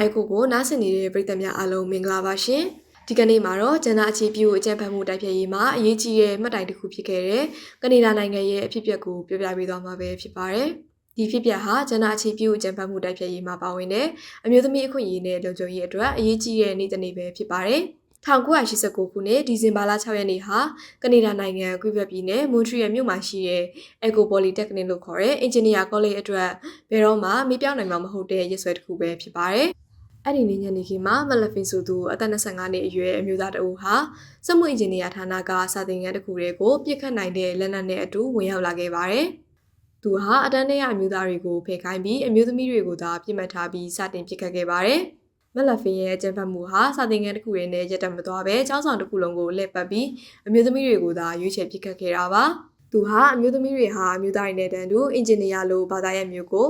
အဲကိုကိုနားဆင်နေတဲ့ပရိသတ်များအားလုံးမင်္ဂလာပါရှင်ဒီကနေ့မှာတော့ဂျန်နာအခြေပြုအကြံဖတ်မှုတိုက်ဖျက်ရေးမှာအရေးကြီးတဲ့မှတ်တိုင်တစ်ခုဖြစ်ခဲ့တဲ့ကနေဒါနိုင်ငံရဲ့အဖြစ်အပျက်ကိုပြောပြပေးသွားမှာပဲဖြစ်ပါတယ်ဒီဖြစ်ပျက်ဟာဂျန်နာအခြေပြုအကြံဖတ်မှုတိုက်ဖျက်ရေးမှာပါဝင်တဲ့အမျိုးသမီးအခွင့်အရေးနဲ့လုံခြုံရေးအတွက်အရေးကြီးတဲ့နေ့တစ်နေ့ပဲဖြစ်ပါတယ် 1989ခုနှစ်ဒီဇင်ဘာလ6ရက်နေ့ဟာကနေဒါနိုင်ငံကွေဘက်ပြည်နယ်မွန်ထရီယယ်မြို့မှာရှိတဲ့ Eco Polytechnic လို့ခေါ်တဲ့ Engineer College အတွက်ဘယ်တော့မှမေ့ပြောင်းနိုင်မှာမဟုတ်တဲ့ရက်စွဲတစ်ခုပဲဖြစ်ပါတယ်။အဲ့ဒီနေ့ညနေခင်းမှာမလဖင်ဆိုသူအသက်25နှစ်အရွယ်အမျိုးသားတအူဟာစက်မှုအင်ဂျင်နီယာဌာနကစာသင်ခန်းတစ်ခုတွေကိုပြစ်ခတ်နိုင်တဲ့လက်နက်နဲ့အတူဝင်ရောက်လာခဲ့ပါတယ်။သူဟာအတန်းထဲကအမျိုးသားတွေကိုဖယ်ခိုင်းပြီးအမျိုးသမီးတွေကိုသာပြစ်မှတ်ထားပြီးစတင်ပြစ်ခတ်ခဲ့ပါတယ်။ မက်လဖင်ရဲ့အကြံဖတ်မှုဟာစာသင်ခန်းတစ်ခုရင်းနဲ့ရက်တက်မသွားပဲကျောင်းဆောင်တစ်ခုလုံးကိုလှည့်ပတ်ပြီးအမျိုးသမီးတွေကိုသာရွေးချယ်ပြစ်ခတ်ခဲ့တာပါ။သူဟာအမျိုးသမီးတွေဟာအမျိုးသားတွေနဲ့တန်တူအင်ဂျင်နီယာလိုဘာသာရပ်မျိုးကို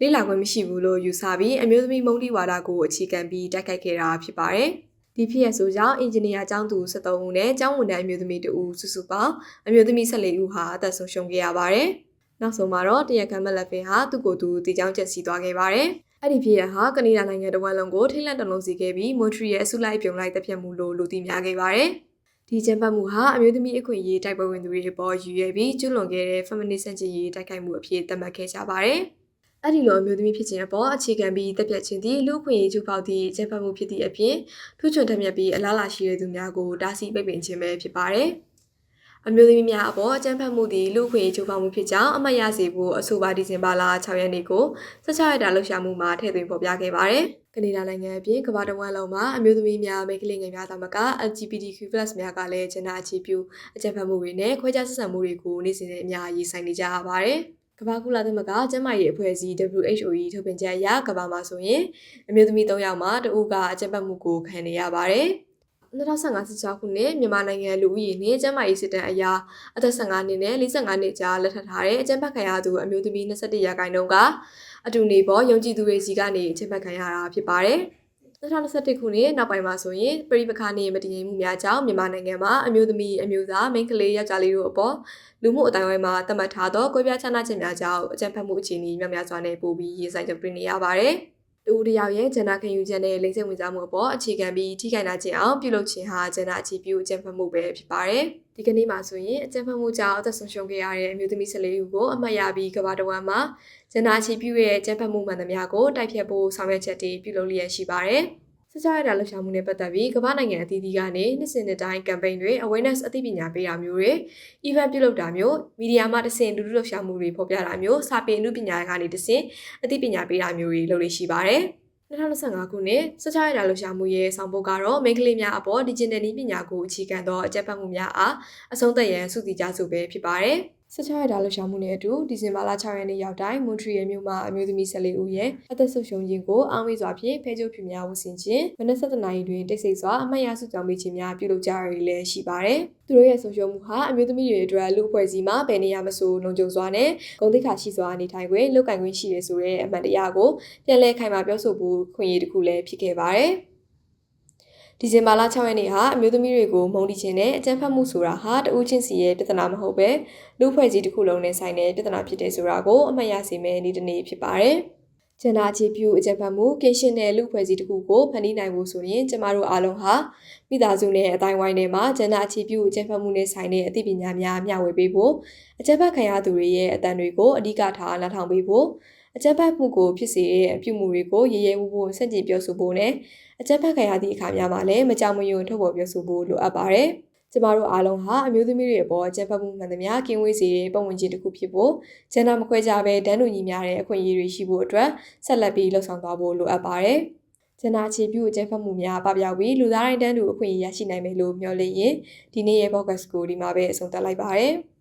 လေ့လာခွင့်မရှိဘူးလို့ယူဆပြီးအမျိုးသမီးမုံတိဝါဒကိုအခြေခံပြီးတိုက်ခိုက်ခဲ့တာဖြစ်ပါတယ်။ဒီဖြစ်ရဆိုကြောင့်အင်ဂျင်နီယာကျောင်းသူ73ဦးနဲ့ကျောင်းဝန်ထမ်းအမျိုးသမီး2ဦးစုစုပေါင်းအမျိုးသမီး14ဦးဟာအသက်ဆုံးရှုံးခဲ့ရပါတယ်။နောက်ဆုံးမှာတော့တရားခံမက်လက်ဖင်ဟာသူ့ကိုယ်သူတည်ကြောင်းကျက်စီသွားခဲ့ပါတယ်။ အဲ့ဒီဖြစ်ရဟာကနေဒါနိုင်ငံတဝက်လုံးကိုထိတ်လန့်တလုံးစီခဲ့ပြီးမွန်ထရီရဲ့အစုလိုက်ပြုံလိုက်တပ်ဖြတ်မှုလို့လူသိများခဲ့ပါတယ်။ဒီကျန်းပတ်မှုဟာအမျိုးသမီးအခွင့်အရေးတိုက်ပွဲဝင်သူတွေအပေါ်ရည်ရွယ်ပြီးကျွလွန်ခဲ့တဲ့ feminist စန့်ကျင်ရေးတိုက်ခိုက်မှုအဖြစ်သတ်မှတ်ခဲ့ကြပါတယ်။အဲ့ဒီလိုအမျိုးသမီးဖြစ်ခြင်းအပေါ်အခြေခံပြီးတပ်ဖြတ်ခြင်းသည်လူ့အခွင့်အရေးကျူးပေါက်သည့်ကျန်းပတ်မှုဖြစ်သည့်အပြင်ထူးချွန်တက်မြတ်ပြီးအလားလာရှိတဲ့သူများကိုတားဆီးပိတ်ပင်ခြင်းပဲဖြစ်ပါတယ်။ အမျိုးသမီးများအပေါ်အကြမ်းဖက်မှုသည်လူခွေချိုးဖောက်မှုဖြစ်ကြောင်းအမှတ်ရစေဖို့အဆိုပါဒီဇင်ဘာလ6ရက်နေ့ကို16ရက်တာလှုပ်ရှားမှုမှာထည့်သွင်းဖော်ပြခဲ့ပါတယ်။ကနေဒါနိုင်ငံအပြင်ကမ္ဘာတစ်ဝန်းလုံးမှာအမျိုးသမီးများမိန်းကလေးငယ်များသမဂ LGBTQ+ များကလည်းဂျန်နာအခြေပြုအကြမ်းဖက်မှုတွေနဲ့ခွဲခြားဆက်ဆံမှုတွေကိုနေ့စဉ်နဲ့အများကြီးဆိုင်နေကြရပါတယ်။ကမ္ဘာကုလသမဂ္ဂကျန်းမာရေးအဖွဲ့အစည်း WHO ထုတ်ပြန်ချက်အရကမ္ဘာမှာဆိုရင်အမျိုးသမီး၃ယောက်မှာတဦးကအကြမ်းဖက်မှုကိုခံနေရပါတယ်။ 2015-16ခုနှစ်မြန်မာနိုင်ငံလူဦးရေနဲ့ကျန်းမာရေးစစ်တမ်းအရအသက်15နှစ်နဲ့45နှစ်ကြားလက်ထပ်ထားတဲ့အကြမ်းဖက်ခံရသူအမျိုးသမီး21ရာခိုင်နှုန်းကအတူနေပေါ်ယုံကြည်သူတွေစီကနေအကြမ်းဖက်ခံရတာဖြစ်ပါတယ်။2021ခုနှစ်နောက်ပိုင်းမှာဆိုရင်ပြည်ပခါနေမတည်ငြိမ်မှုများကြောင့်မြန်မာနိုင်ငံမှာအမျိုးသမီးအမျိုးသားမိန်းကလေးယောက်ျားလေးတို့အပေါ်လူမှုအတိုင်းအဝိုင်းမှာသတ်မှတ်ထားသောကွဲပြားခြားနားခြင်းများကြောင့်အကြမ်းဖက်မှုအခြေအနေများများစွာနဲ့ပိုပြီးရေးဆိုင်ကြုံတွေ့နေရပါတယ်။ တူတယောက်ရဲ့ဂျန်နာခံယူချက်နဲ့လိမ့်စိတ်ဝင်စားမှုအပေါ်အခြေခံပြီးထိခိုက်နာခြင်းအောင်ပြုလုပ်ခြင်းဟာဂျန်နာအခြေပြုအကြံဖတ်မှုပဲဖြစ်ပါတယ်။ဒီကနေ့မှာဆိုရင်အကြံဖတ်မှုကြောင့်အသက်ဆုံးရှုံးခဲ့ရတဲ့အမျိုးသမီး14ဦးကိုအမှတ်ရပြီးကမ္ဘာတဝန်းမှာဂျန်နာအခြေပြုရဲ့အကြံဖတ်မှုမှန်သမျှကိုတိုက်ဖြတ်ဖို့ဆောင်ရွက်ချက်တွေပြုလုပ်လျက်ရှိပါတယ်။ စကြရတာလှုပ်ရှားမှုနဲ့ပတ်သက်ပြီးကမ္ဘာနိုင်ငံအသီးသီးကနေနှစ်စဉ်နှစ်တိုင်း campaign တွေ awareness အသိပညာပေးတာမျိုးတွေ event ပြုလုပ်တာမျိုးမီဒီယာမှာတဆင့်လူလူလှုပ်ရှားမှုတွေဖော်ပြတာမျိုးစာပေအမှုပညာကနေတဆင့်အသိပညာပေးတာမျိုးတွေလုပ်လို့ရှိပါတယ်။2025ခုနှစ်စချရတာလှူရှာမှုရဲ့ဆောင်ပုဒ်ကတော့မိန်းကလေးများအပေါ် digital နည်းပညာကိုအခြေခံသောအကြက်ပတ်မှုများအားအဆုံးသတ်ရန်စုစည်းကြဆိုပဲဖြစ်ပါတယ်။ စချရတာလှုပ်ရှားမှုနဲ့အတူဒီဇင်ဘာလ6ရက်နေ့ရောက်တိုင်းမွန်ထရီယယ်မြို့မှာအမျိုးသမီး14ဦးရဲ့အသက်ဆုံးရှုံးခြင်းကိုအောင်းမေးစွာဖြင့်ဖဲကျုပ်ဖြူများဝဆင်ခြင်းမနက်7:00နာရီတွင်တိတ်ဆိတ်စွာအမှတ်ရစုကြောင်းပေးခြင်းများပြုလုပ်ကြရလည်းရှိပါတယ်။သူတို့ရဲ့ဆုံးရှုံးမှုဟာအမျိုးသမီးတွေအတွက်လူအဖွဲ့အစည်းမှာဘယ်နေရာမဆိုလုံခြုံစွာနဲ့ဂုဏ်သိက္ခာရှိစွာနေထိုင်ခွင့်လုပ်ကိုင်ခွင့်ရှိရဆိုတဲ့အမှန်တရားကိုပြန်လည်ခိုင်မာပြောဆိုဖို့ခွင့်ရတစ်ခုလည်းဖြစ်ခဲ့ပါတယ်။ ဒီဇင်ဘာလ6ရက်နေ့ဟာအမျိုးသမီးတွေကိုမုံတီခြင်းနဲ့အကြမ်းဖက်မှုဆိုတာဟာတဦးချင်းစီရဲ့ပြဿနာမဟုတ်ပဲလူဖွဲ့စည်းတစ်ခုလုံးနဲ့ဆိုင်တဲ့ပြဿနာဖြစ်တယ်ဆိုတာကိုအမှတ်ရစေမယ့်နေ့တစ်နေ့ဖြစ်ပါတယ်။ကျန်တာအခြေပြုအကြံဖတ်မှုကင်းရှင်းတဲ့လူဖွဲ့စည်းတစ်ခုကိုဖန်တီးနိုင်ဖို့ဆိုရင်ကျမတို့အားလုံးဟာမိသားစုနဲ့အတိုင်းဝိုင်းထဲမှာကျန်တာအခြေပြုအကြံဖတ်မှုနဲ့ဆိုင်တဲ့အသိပညာများမျှဝေပေးဖို့အကြံဖတ်ခံရသူတွေရဲ့အတန်တွေကိုအဓိကထားနားထောင်ပေးဖို့ အကြမ်းဖက်မှုကိုဖြစ်စေတဲ့အပြုမှုတွေကိုရေရဲဝူဝူဆန့်ကျင်ပြောဆိုဖို့နဲ့အကြမ်းဖက်ခံရသည့်အခါများမှာလည်းမကြောက်မရွံ့ထုတ်ဖော်ပြောဆိုဖို့လိုအပ်ပါတယ်။ကျမတို့အားလုံးဟာအမျိုးသမီးတွေအပေါ်အကြမ်းဖက်မှုမှန်သမျှကင်းဝေးစေတဲ့ပုံဝင်ခြင်းတစ်ခုဖြစ်ဖို့ဂျန်နာမခွဲကြဘဲတန်းတူညီမျှတဲ့အခွင့်အရေးတွေရှိဖို့အတွက်ဆက်လက်ပြီးလှုံ့ဆော်သွားဖို့လိုအပ်ပါတယ်။ကျန်နာချေပြုအကြမ်းဖက်မှုများပပျောက်ပြီးလူသားတိုင်းတန်းတူအခွင့်အရေးရရှိနိုင်မယ်လို့မျှော်လင့်ရင်ဒီနေ့ရဲ့ podcast ကိုဒီမှာပဲအဆုံးသတ်လိုက်ပါရစေ။